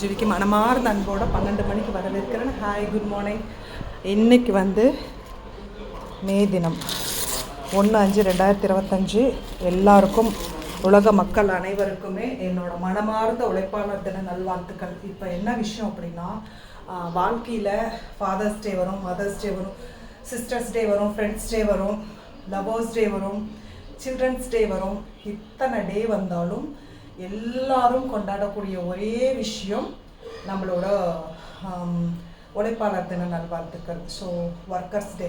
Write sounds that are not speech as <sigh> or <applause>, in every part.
ஜிவிக்கு மனமார்ந்த அன்போட பன்னெண்டு மணிக்கு வரவேற்கிறேன். ஹாய் குட் மார்னிங் இன்னைக்கு வந்து மே தினம். ஒன்று அஞ்சு ரெண்டாயிரத்தி இருபத்தஞ்சு. எல்லாருக்கும் உலக மக்கள் அனைவருக்குமே என்னோட மனமார்ந்த உழைப்பாளர் தின நல்வாழ்த்துக்கள். இப்போ என்ன விஷயம் அப்படின்னா வாழ்க்கையில் ஃபாதர்ஸ் டே வரும் மதர்ஸ் டே வரும் சிஸ்டர்ஸ் டே வரும் ஃப்ரெண்ட்ஸ் டே வரும் லவர்ஸ் டே வரும் சில்ட்ரன்ஸ் டே வரும். இத்தனை டே வந்தாலும் எல்லாரும் கொண்டாடக்கூடிய ஒரே விஷயம் நம்மளோட உழைப்பாளர் தின நல்வாழ்த்துக்கள். ஸோ ஒர்க்கர்ஸ் டே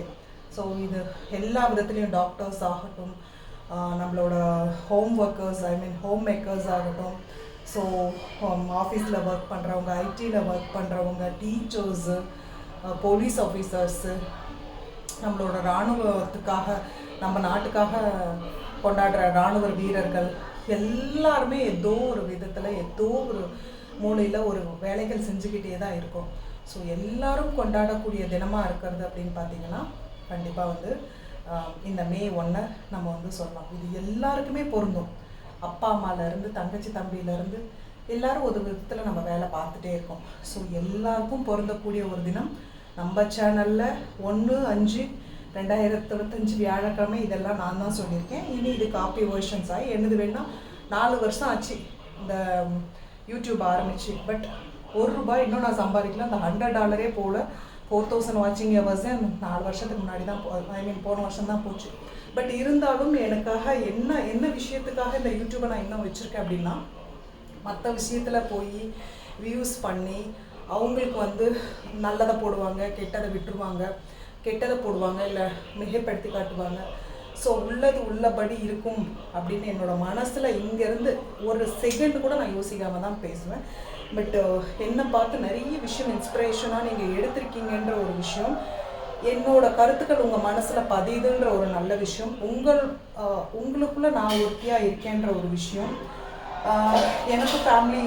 ஸோ இது எல்லா விதத்துலேயும் டாக்டர்ஸ் ஆகட்டும் நம்மளோட home workers I mean home makers ஆகட்டும். ஸோ ஆஃபீஸில் ஒர்க் பண்ணுறவங்க ஐடியில் ஒர்க் பண்ணுறவங்க டீச்சர்ஸு போலீஸ் ஆஃபீஸர்ஸு நம்மளோட இராணுவத்துக்காக நம்ம நாட்டுக்காக கொண்டாடுற இராணுவ வீரர்கள் எல்லாருமே ஏதோ ஒரு விதத்தில் ஏதோ ஒரு மூலையில் ஒரு வேலைகள் செஞ்சுக்கிட்டே தான் இருக்கும். ஸோ எல்லாரும் கொண்டாடக்கூடிய தினமாக இருக்கிறது அப்படின்னு பார்த்தீங்கன்னா கண்டிப்பாக வந்து இந்த மே ஒன்றை நம்ம வந்து சொல்லலாம். இது எல்லாருக்குமே பொருந்தும். அப்பா அம்மாலேருந்து தங்கச்சி தம்பியிலேருந்து எல்லாரும் ஒரு விதத்தில் நம்ம வேலை பார்த்துட்டே இருக்கோம். ஸோ எல்லாருக்கும் பொருந்தக்கூடிய ஒரு தினம் நம்ம சேனலில் ஒன்று அஞ்சு ரெண்டாயிரத்தி இருபத்தஞ்சு வியாழக்கிழமை இதெல்லாம் நான் தான் சொல்லியிருக்கேன். இனி இது காப்பி வேர்ஷன்ஸ் ஆகி என்னது வேணா நாலு வருஷம் ஆச்சு இந்த யூடியூப் ஆரம்பிச்சு. பட் ஒரு ரூபாய் இன்னும் நான் சம்பாதிக்கல. அந்த ஹண்ட்ரட் டாலரே போல் ஃபோர் தௌசண்ட் வாட்சிங் ஹவர்ஸ் நாலு வருஷத்துக்கு முன்னாடி தான் ஐ மீன் போன வருஷம் தான் போச்சு. பட் இருந்தாலும் எனக்காக என்ன என்ன விஷயத்துக்காக இந்த யூடியூப்பை நான் இன்னும் வச்சுருக்கேன் அப்படின்னா மற்ற விஷயத்தில் போய் வியூஸ் பண்ணி அவங்களுக்கு வந்து நல்லதை போடுவாங்க கெட்டதை விட்டுருவாங்க. கெட்டதை போடுவாங்க இல்லை மிகைப்படுத்தி காட்டுவாங்க. ஸோ உள்ளது உள்ளபடி இருக்கும் அப்படின்னு என்னோட மனசில் இங்கேருந்து ஒரு செகண்ட் கூட நான் யோசிக்காமல் தான் பேசுவேன். பட் என்னை பார்த்து நிறைய விஷயம் இன்ஸ்பிரேஷனாக நீங்கள் எடுத்திருக்கீங்கன்ற ஒரு விஷயம் என்னோட கருத்துக்கள் உங்கள் மனசில் பதியுதுன்ற ஒரு நல்ல விஷயம் உங்கள் உங்களுக்குள்ளே நான் ஒருத்தியாக இருக்கேன்ற ஒரு விஷயம் எனக்கு ஃபேமிலி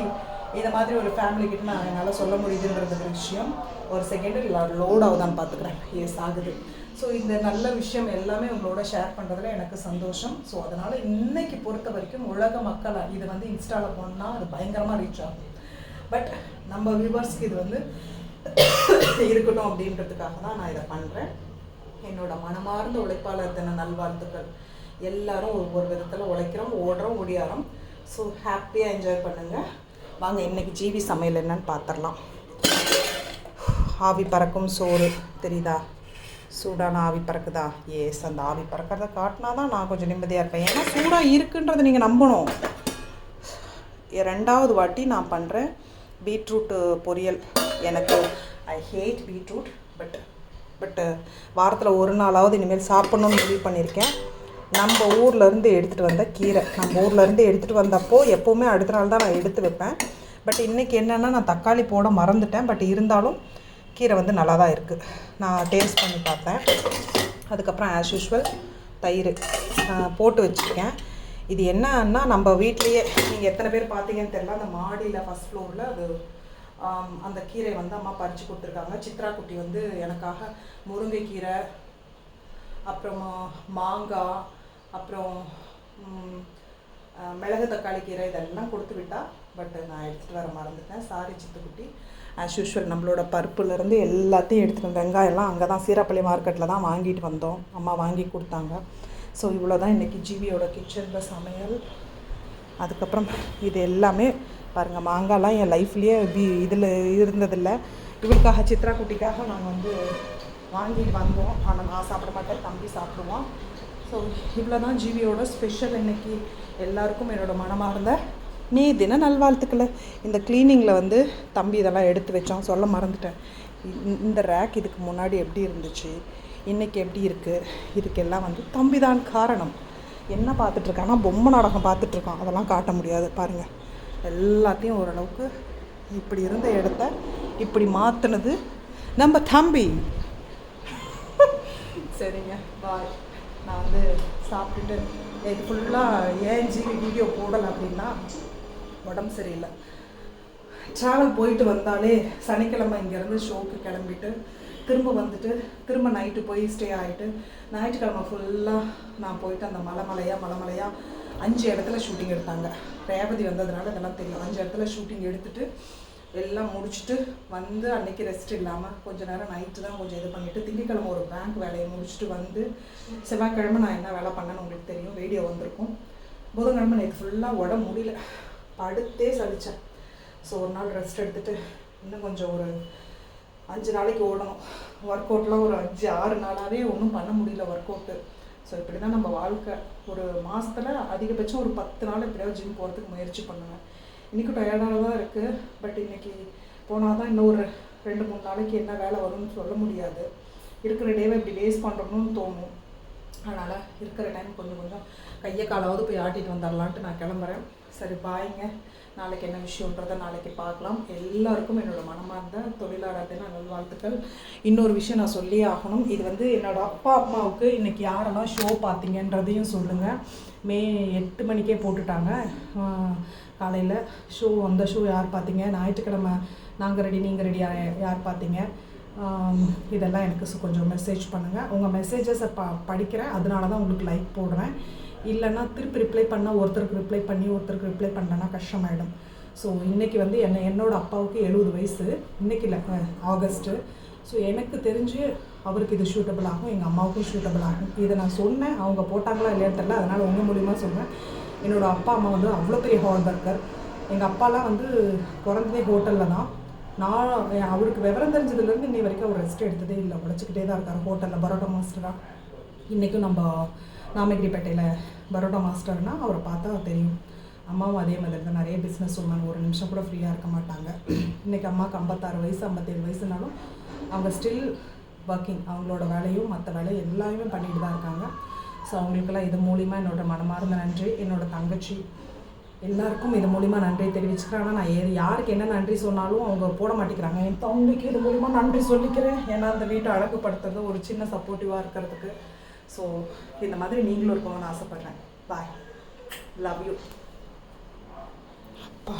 இந்த மாதிரி ஒரு ஃபேமிலி கிட்ட நான் என்னால் சொல்ல முடியுதுன்றது ஒரு விஷயம். ஒரு செகண்டு லோட் ஆகுதான்னு பார்த்துக்கிறேன். எஸ் ஆகுது. ஸோ இந்த நல்ல விஷயம் எல்லாமே உங்களோட ஷேர் பண்ணுறதுல எனக்கு சந்தோஷம். ஸோ அதனால் இன்னைக்கு பொறுத்த வரைக்கும் உலக மக்கள் இது வந்து இன்ஸ்டாவில் போனால் அது பயங்கரமாக ரீச் ஆகும். பட் நம்ம வியூவர்ஸ்க்கு இது வந்து <coughs> இருக்கட்டும் அப்படின்றதுக்காக தான் நான் இதை பண்ணுறேன் என்னோட மனமார்ந்த உழைப்பாளர் தின நல்வாழ்த்துக்கள். எல்லாரும் ஒவ்வொரு விதத்தில் உழைக்கிறோம் ஓடுறோம் ஓடியாரோம் ஸோ ஹாப்பியாக என்ஜாய் பண்ணுங்கள் வாங்க இன்னைக்கு ஜீவி சமையல் என்னன்னு பார்த்துடலாம் ஆவி பறக்கும் சோறு தெரியுதா? சூடான ஆவி பறக்குதா? ஏஸ் அந்த ஆவி பறக்கிறத காட்டினா தான் நான் கொஞ்சம் நிம்மதியாக இருப்பேன். ஏன்னா சூடாக இருக்குன்றதை நீங்கள் நம்பணும். ரெண்டாவது வாட்டி நான் பண்ணுறேன் பீட்ரூட்டு பொரியல். எனக்கு ஐ ஹேட் பீட்ரூட் பட் பட்டு வாரத்தில் ஒரு நாளாவது இனிமேல் சாப்பிட்ணுன்னு முடிவு பண்ணியிருக்கேன். நம்ம ஊர்லேருந்து எடுத்துகிட்டு வந்த கீரை. நம்ம ஊர்லேருந்து எடுத்துகிட்டு வந்தப்போ எப்போவுமே அடுத்த நாள் தான் நான் எடுத்து வைப்பேன். பட் இன்றைக்கி என்னென்னா நான் தக்காளி போட மறந்துட்டேன். பட் இருந்தாலும் கீரை வந்து நல்லா தான் இருக்குது நான் டேஸ்ட் பண்ணி பார்த்தேன். அதுக்கப்புறம் ஆஸ் யூஷுவல் தயிர் போட்டு வச்சுருக்கேன். இது என்னன்னா நம்ம வீட்லேயே நீங்கள் எத்தனை பேர் பார்த்தீங்கன்னு தெரில அந்த மாடியில் ஃபஸ்ட் ஃப்ளோரில் அது அந்த கீரை வந்து அம்மா பறித்து கொடுத்துருக்காங்க. சித்ரா குட்டி வந்து எனக்காக முருங்கைக்கீரை அப்புறமா மாங்காய் அப்புறம் மிளகு தக்காளி கீரை இதெல்லாம் கொடுத்து விட்டா பட் நான் எடுத்துகிட்டு வர மறந்துட்டேன். சாரி சித்துக்குட்டி. ஆஸ் யூஷுவல் நம்மளோட பருப்புலேருந்து எல்லாத்தையும் எடுத்துகிட்டு வெங்காயம்லாம் அங்கே தான் சீராப்பள்ளி மார்க்கெட்டில் தான் வாங்கிட்டு வந்தோம். அம்மா வாங்கி கொடுத்தாங்க. ஸோ இவ்வளோ தான் இன்றைக்கி ஜிவியோட கிச்சனில் சமையல். அதுக்கப்புறம் இது எல்லாமே பாருங்கள் மாங்காய்லாம் என் லைஃப்லேயே பி இதில் இருந்ததில்லை. இவளுக்காக சித்ரா குட்டிக்காக நாங்கள் வந்து வாங்கிட்டு வந்தோம். ஆனால் நான் சாப்பிட மாட்டேன். தம்பி சாப்பிடுவோம் ஸோ இவ்வளோ தான் ஜிவியோட ஸ்பெஷல் இன்னைக்கு எல்லாருக்கும் என்னோடய மனமார்ந்த நீ தின நல்வாழ்த்துக்களை. இந்த க்ளீனிங்கில் வந்து தம்பி இதெல்லாம் எடுத்து வச்சோம் சொல்ல மறந்துட்டேன். இந்த- இந்த ரேக் இதுக்கு முன்னாடி எப்படி இருந்துச்சு? இன்றைக்கி எப்படி இருக்குது இதுக்கெல்லாம் வந்து தம்பி தான் காரணம். என்ன பார்த்துட்ருக்கான்னா பொம்மை நாடகம் பார்த்துட்ருக்கான். அதெல்லாம் காட்ட முடியாது. பாருங்கள் எல்லாத்தையும் ஓரளவுக்கு இப்படி இருந்த இடத்த இப்படி மாற்றினது நம்ம தம்பி. சரிங்க. பாய் நான் வந்து சாப்பிட்டுட்டு இது ஃபுல்லாக ஏன் ஜிவி வீடியோ போடலை அப்படின்னா உடம்பு சரியில்லை. ட்ராவல் போயிட்டு வந்தாலே சனிக்கிழமை இங்கேருந்து ஷோக்கு கிளம்பிட்டு திரும்ப வந்துட்டு திரும்ப நைட்டு போய் ஸ்டே ஆகிட்டு ஞாயிற்றுக்கிழமை ஃபுல்லாக நான் போயிட்டு அந்த மலை மலையாக மலை மலையாக அஞ்சு இடத்துல ஷூட்டிங் எடுத்தாங்க. ரேவதி வந்ததுனால இதெல்லாம் தெரியும் அஞ்சு இடத்துல ஷூட்டிங் எடுத்துட்டு எல்லாம் முடிச்சுட்டு வந்து அன்னைக்கு ரெஸ்ட் இல்லாமல் கொஞ்ச நேரம் நைட்டு தான் கொஞ்சம் இது பண்ணிவிட்டு திங்கக்கிழமை ஒரு பேங்க் வேலையை முடிச்சுட்டு வந்து செவ்வாய்க்கிழமை நான் என்ன வேலை பண்ணேன்னு உங்களுக்கு தெரியும் வீடியோ வந்திருக்கும். புதன்கிழமை நேற்று ஃபுல்லாக உடம்பு முடியல. படுத்தே சலித்தேன் ஸோ ஒரு நாள் ரெஸ்ட் எடுத்துட்டு இன்னும் கொஞ்சம் ஒரு அஞ்சு நாளைக்கு ஓடணும். ஒர்க் அவுட்லாம் ஒரு அஞ்சு ஆறு நாளாகவே ஒன்றும் பண்ண முடியல ஒர்க் அவுட்டு ஸோ இப்படி தான் நம்ம வாழ்க்கை. ஒரு மாதத்தில் அதிகபட்சம் ஒரு பத்து நாள் எப்படியாவது ஜிம் போகிறதுக்கு முயற்சி பண்ணுவேன். இன்றைக்கும் டயர்டாக தான் இருக்குது பட் இன்னைக்கு போனால் தான் இன்னும் ஒரு ரெண்டு மூணு நாளைக்கு என்ன வேலை வரும்னு சொல்ல முடியாது. இருக்கிற டேவை இப்படி வேஸ்ட் பண்ணுறோம்னு தோணும். அதனால் இருக்கிற டைம் கொஞ்சம் கொஞ்சம் கையை காலாவது போய் ஆட்டிட்டு வந்துடலான்ட்டு நான் கிளம்புறேன். சரி பாய்ங்க நாளைக்கு என்ன விஷயன்றதை நாளைக்கு பார்க்கலாம். எல்லாருக்கும் என்னோடய மனமார்ந்த தொழிலாளர் தின நல்வாழ்த்துக்கள். இன்னொரு விஷயம் நான் சொல்லியே ஆகணும். இது வந்து என்னோடய அப்பா அம்மாவுக்கு இன்னைக்கு யாரெல்லாம் ஷோ பார்த்தீங்கன்றதையும் சொல்லுங்கள் மே எட்டு மணிக்கே போட்டுட்டாங்க. காலையில் ஷோ அந்த ஷோ யார் பார்த்தீங்க? ஞாயிற்றுக்கிழமை நாங்கள் ரெடி நீங்கள் ரெடி யார் பார்த்தீங்க? இதெல்லாம் எனக்கு கொஞ்சம் மெசேஜ் பண்ணுங்கள் உங்கள் மெசேஜஸை ப படிக்கிறேன். அதனால தான் உங்களுக்கு லைக் போடுறேன். இல்லைன்னா திருப்பி ரிப்ளை பண்ணால் ஒருத்தருக்கு ரிப்ளை பண்ணி ஒருத்தருக்கு ரிப்ளை பண்ணலன்னா கஷ்டமாயிடும். ஸோ இன்றைக்கி வந்து என்ன என்னோடய அப்பாவுக்கு எழுபது வயசு. இன்றைக்கி இல்லை ஆகஸ்ட்டு. ஸோ எனக்கு தெரிஞ்சு அவருக்கு இது ஷூட்டபிள் ஆகும். எங்கள் அம்மாவுக்கும் ஷூட்டபிள் ஆகும். இதை நான் சொன்னேன். அவங்க போட்டாங்களா இல்லையா தெரியல. அதனால் உங்கள் மூலியமாக சொன்னேன். என்னோட அப்பா அம்மா வந்து அவ்வளோ பெரிய ஹார்ட் ஒர்க்கர் எங்கள் அப்பாலாம் வந்து பிறந்ததே ஹோட்டலில் தான். நான் அவருக்கு விவரம் தெரிஞ்சதுலேருந்து இன்னை வரைக்கும் அவர் ரெஸ்ட் எடுத்ததே இல்லை. உழைச்சிக்கிட்டே தான் இருக்கார் ஹோட்டலில் பரோட்டா மாஸ்டராக இன்றைக்கும் நம்ம நாமகிரிப்பேட்டையில் பரோட்டா மாஸ்டர்னால் அவரை பார்த்தா தெரியும். அம்மாவும் அதே மாதிரி தான். நிறைய பிஸ்னஸ் உமன் ஒரு நிமிஷம் கூட ஃப்ரீயாக இருக்க மாட்டாங்க. இன்றைக்கி அம்மாவுக்கு ஐம்பத்தாறு வயசு ஐம்பத்தேழு வயசுனாலும் அவங்க ஸ்டில் ஒர்க்கிங் அவங்களோட வேலையும் மற்ற வேலையும் எல்லாமே பண்ணிட்டு தான் இருக்காங்க. ஸோ அவங்களுக்கெல்லாம் இது மூலிமா என்னோட மனமார்ந்த நன்றி என்னோட தங்கச்சி. எல்லாருக்கும் இது மூலிமா நன்றி தெரிவிச்சுக்கிறேன் ஆனால் நான் எது யாருக்கு என்ன நன்றி சொன்னாலும் அவங்க போட மாட்டேங்கிறாங்க. என் தம்பிக்கு இது மூலிமா நன்றி சொல்லிக்கிறேன். ஏன்னா அந்த வீட்டை அழகுப்படுத்துறது ஒரு சின்ன சப்போர்ட்டிவாக இருக்கிறதுக்கு. ஸோ இந்த மாதிரி நீங்களும் இருக்கணும்னு ஆசைப்பட்றேன். பாய் லவ் யூ அப்பா